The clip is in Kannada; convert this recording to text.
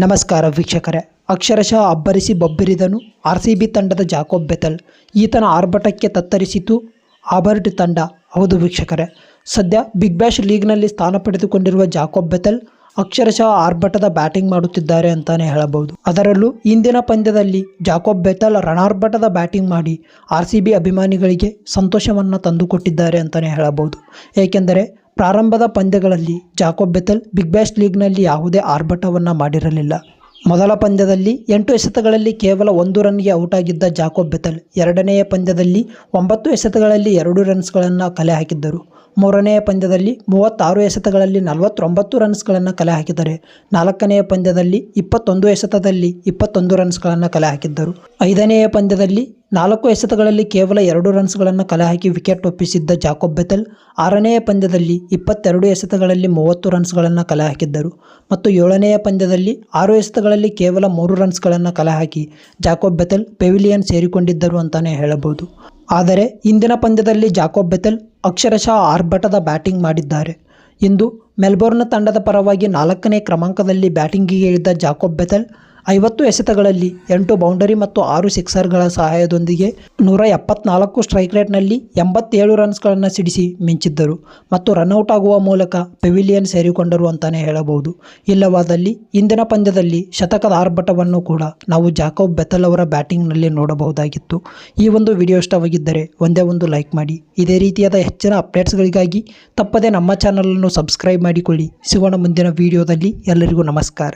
ನಮಸ್ಕಾರ ವೀಕ್ಷಕರೇ. ಅಕ್ಷರಶಃ ಅಬ್ಬರಿಸಿ ಬೊಬ್ಬಿರಿದನು. ಆರ್ ಸಿ ಬಿ ತಂಡದ ಜಾಕೋಬ್ ಬೆತಲ್ ಈತನ ಆರ್ಭಟಕ್ಕೆ ತತ್ತರಿಸಿತು. ಆಬರ್ಟ್ ತಂಡ. ಹೌದು ವೀಕ್ಷಕರೇ. ಸದ್ಯ ಬಿಗ್ ಬ್ಯಾಶ್ ಲೀಗ್ನಲ್ಲಿ ಸ್ಥಾನ ಪಡೆದುಕೊಂಡಿರುವ ಜಾಕೋಬ್ ಬೆತಲ್ ಅಕ್ಷರಶಃ ಆರ್ಭಟದ ಬ್ಯಾಟಿಂಗ್ ಮಾಡುತ್ತಿದ್ದಾರೆ ಅಂತಾನೆ ಹೇಳಬಹುದು. ಅದರಲ್ಲೂ ಇಂದಿನ ಪಂದ್ಯದಲ್ಲಿ ಜಾಕೋಬ್ ಬೆತಲ್ ರಣಾರ್ಭಟದ ಬ್ಯಾಟಿಂಗ್ ಮಾಡಿ ಆರ್ ಸಿ ಬಿ ಅಭಿಮಾನಿಗಳಿಗೆ ಸಂತೋಷವನ್ನು ತಂದುಕೊಟ್ಟಿದ್ದಾರೆ ಅಂತಾನೆ ಹೇಳಬಹುದು. ಏಕೆಂದರೆ ಪ್ರಾರಂಭದ ಪಂದ್ಯಗಳಲ್ಲಿ ಜಾಕೋಬ್ ಬೆತಲ್ ಬಿಗ್ ಬ್ಯಾಶ್ ಲೀಗ್ನಲ್ಲಿ ಯಾವುದೇ ಆರ್ಭಟವನ್ನು ಮಾಡಿರಲಿಲ್ಲ. ಮೊದಲ ಪಂದ್ಯದಲ್ಲಿ ಎಂಟು ಎಸೆತಗಳಲ್ಲಿ ಕೇವಲ ಒಂದು ರನ್ಗೆ ಔಟ್ ಆಗಿದ್ದ ಜಾಕೋಬ್ ಬೆತಲ್ ಎರಡನೆಯ ಪಂದ್ಯದಲ್ಲಿ ಒಂಬತ್ತು ಎಸೆತಗಳಲ್ಲಿ ಎರಡು ರನ್ಸ್ಗಳನ್ನು ಕಲೆ ಹಾಕಿದ್ದರು. ಮೂರನೆಯ ಪಂದ್ಯದಲ್ಲಿ ಮೂವತ್ತಾರು ಎಸೆತಗಳಲ್ಲಿ ನಲವತ್ತೊಂಬತ್ತು ರನ್ಸ್ಗಳನ್ನು ಕಲೆ ಹಾಕಿದ್ದಾರೆ. ನಾಲ್ಕನೆಯ ಪಂದ್ಯದಲ್ಲಿ ಇಪ್ಪತ್ತೊಂದು ಎಸೆತದಲ್ಲಿ ಇಪ್ಪತ್ತೊಂದು ರನ್ಸ್ಗಳನ್ನು ಕಲೆ ಹಾಕಿದ್ದರು. ಐದನೆಯ ಪಂದ್ಯದಲ್ಲಿ ನಾಲ್ಕು ಎಸೆತಗಳಲ್ಲಿ ಕೇವಲ ಎರಡು ರನ್ಸ್ಗಳನ್ನು ಕಲೆ ಹಾಕಿ ವಿಕೆಟ್ ಒಪ್ಪಿಸಿದ್ದ ಜಾಕೋಬ್ ಬೆತಲ್ ಆರನೆಯ ಪಂದ್ಯದಲ್ಲಿ ಇಪ್ಪತ್ತೆರಡು ಎಸೆತಗಳಲ್ಲಿ ಮೂವತ್ತು ರನ್ಸ್ಗಳನ್ನು ಕಲೆ ಹಾಕಿದ್ದರು. ಮತ್ತು ಏಳನೆಯ ಪಂದ್ಯದಲ್ಲಿ ಆರು ಎಸೆತಗಳಲ್ಲಿ ಕೇವಲ ಮೂರು ರನ್ಸ್ಗಳನ್ನು ಕಲೆ ಹಾಕಿ ಜಾಕೋಬ್ ಬೆತಲ್ ಪೆವಿಲಿಯನ್ ಸೇರಿಕೊಂಡಿದ್ದರು ಅಂತಲೇ ಹೇಳಬಹುದು. ಆದರೆ ಇಂದಿನ ಪಂದ್ಯದಲ್ಲಿ ಜಾಕೋಬ್ ಬೆತೆಲ್ ಅಕ್ಷರಶಃ ಆರ್ಭಟದ ಬ್ಯಾಟಿಂಗ್ ಮಾಡಿದ್ದಾರೆ. ಇಂದು ಮೆಲ್ಬೋರ್ನ್ ತಂಡದ ಪರವಾಗಿ ನಾಲ್ಕನೇ ಕ್ರಮಾಂಕದಲ್ಲಿ ಬ್ಯಾಟಿಂಗಿಗೆ ಇಳಿದ ಜಾಕೋಬ್ ಬೆತಲ್ ಐವತ್ತು ಎಸೆತಗಳಲ್ಲಿ ಎಂಟು ಬೌಂಡರಿ ಮತ್ತು ಆರು ಸಿಕ್ಸರ್ಗಳ ಸಹಾಯದೊಂದಿಗೆ ನೂರ ಎಪ್ಪತ್ನಾಲ್ಕು ಸ್ಟ್ರೈಕ್ ರೇಟ್ನಲ್ಲಿ ಎಂಬತ್ತೇಳು ರನ್ಸ್ಗಳನ್ನು ಸಿಡಿಸಿ ಮಿಂಚಿದ್ದರು ಮತ್ತು ರನ್ಔಟ್ ಆಗುವ ಮೂಲಕ ಪೆವಿಲಿಯನ್ ಸೇರಿಕೊಂಡರು ಅಂತಾನೆ ಹೇಳಬಹುದು. ಇಲ್ಲವಾದಲ್ಲಿ ಇಂದಿನ ಪಂದ್ಯದಲ್ಲಿ ಶತಕದ ಆರ್ಭಟವನ್ನು ಕೂಡ ನಾವು ಜಾಕೋಬ್ ಬೆತಲ್ ಅವರ ಬ್ಯಾಟಿಂಗ್ನಲ್ಲಿ ನೋಡಬಹುದಾಗಿತ್ತು. ಈ ಒಂದು ವಿಡಿಯೋ ಇಷ್ಟವಾಗಿದ್ದರೆ ಒಂದೇ ಒಂದು ಲೈಕ್ ಮಾಡಿ. ಇದೇ ರೀತಿಯಾದ ಹೆಚ್ಚಿನ ಅಪ್ಡೇಟ್ಸ್ಗಳಿಗಾಗಿ ತಪ್ಪದೆ ನಮ್ಮ ಚಾನಲನ್ನು ಸಬ್ಸ್ಕ್ರೈಬ್ ಮಾಡಿಕೊಳ್ಳಿ. ಸಿಗೋಣ ಮುಂದಿನ ವಿಡಿಯೋದಲ್ಲಿ. ಎಲ್ಲರಿಗೂ ನಮಸ್ಕಾರ.